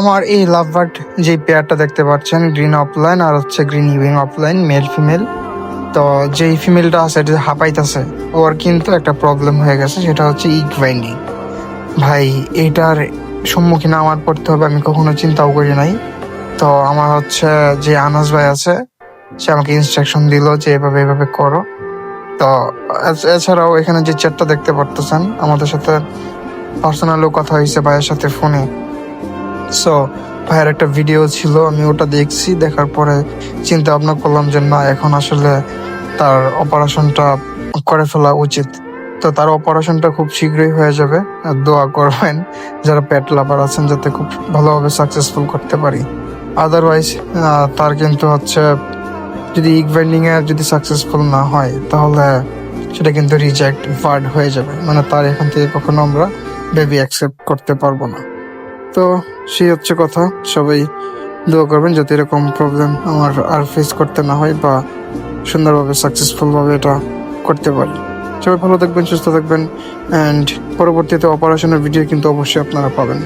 আমার এই love bird যে পেয়ারটা দেখতে পাচ্ছেন গ্রিন অফলাইন আর হচ্ছে green evening offline male female তো যেই ফিমেলটা আছে, এটা হাঁপাইতেছে, ওর কিন্তু একটা প্রবলেম হয়ে গেছে, সেটা হচ্ছে ইক বাইন্ডিং ভাই, এটার সম্মুখীন আমার পড়তে হবে, আমি কখনো চিন্তাও করি নাই। তো আমার হচ্ছে যে আনাস ভাই আছে, সে আমাকে ইনস্ট্রাকশন দিল যে এভাবে এভাবে করো। তো এছাড়াও এখানে যে চ্যাটটা দেখতে পারতেছেন, আমাদের সাথে পার্সোনালও কথা হয়েছে ভাইয়ের সাথে ফোনে সো ভাইয়ের একটা ভিডিও ছিল, আমি ওটা দেখছি, দেখার পরে চিন্তা ভাবনা করলাম যে না, এখন আসলে তার অপারেশনটা করে ফেলা উচিত। তো তার অপারেশনটা খুব শীঘ্রই হয়ে যাবে দোয়া করবেন যারা পেট লাভার আছেন যাতে খুব ভালোভাবে সাকসেসফুল করতে পারি। আদারওয়াইজ তার কিন্তু হচ্ছে যদি বাইন্ডিং যদি সাকসেসফুল না হয়, তাহলে সেটা কিন্তু রিজেক্ট ভার্ড হয়ে যাবে। মানে তার এখান থেকে কখনো আমরা বেবি অ্যাকসেপ্ট করতে পারব না। তো সেই হচ্ছে কথা। সবাই দোয়া করবেন যাতে এরকম প্রবলেম আমার আর ফেস করতে না হয় বা সুন্দরভাবে সাকসেসফুলভাবে এটা করতে পারি। সবাই ভালো থাকবেন, সুস্থ থাকবেন অ্যান্ড পরবর্তীতে অপারেশনের ভিডিও কিন্তু অবশ্যই আপনারা পাবেন।